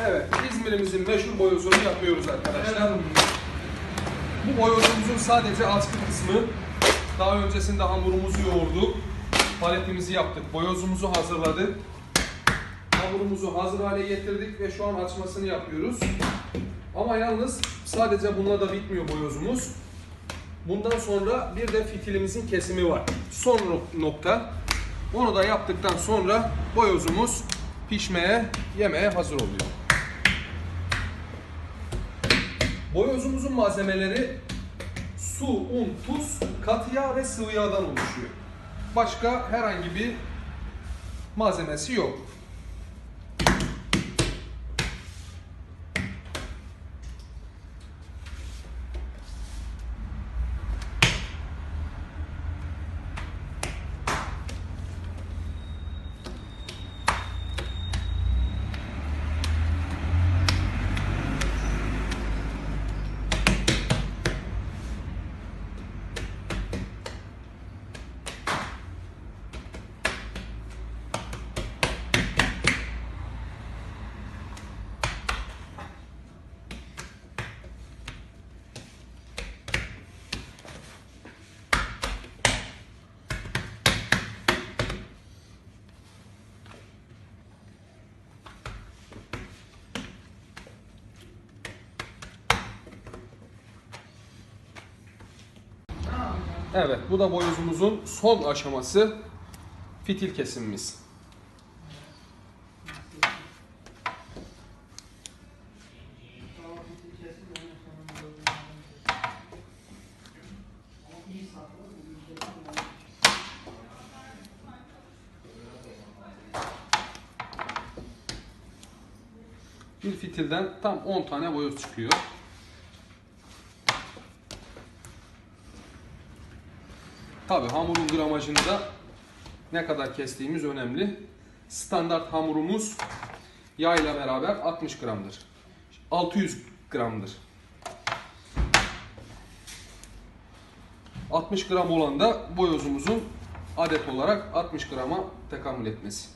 Evet, İzmir'imizin meşhur boyozunu yapıyoruz arkadaşlar. Bu boyozumuzun sadece askı kısmı. Daha öncesinde hamurumuzu yoğurduk. Paletimizi yaptık. Boyozumuzu hazırladık. Hamurumuzu hazır hale getirdik ve şu an açmasını yapıyoruz. Ama yalnız sadece bununla da bitmiyor boyozumuz. Bundan sonra bir de fitilimizin kesimi var. Son nok- nokta. Onu da yaptıktan sonra boyozumuz pişmeye, yemeye hazır oluyor. Boyozumuzun malzemeleri su, un, tuz, katı yağ ve sıvı yağdan oluşuyor. Başka herhangi bir malzemesi yok. Evet, bu da boyozumuzun son aşaması fitil kesimimiz. Bir fitilden tam 10 tane boyoz çıkıyor. Tabi hamurun gramajında ne kadar kestiğimiz önemli. Standart hamurumuz yağ ile beraber 60 gramdır. 600 gramdır. 60 gram olan da boyozumuzun adet olarak 60 grama tekamül etmesi.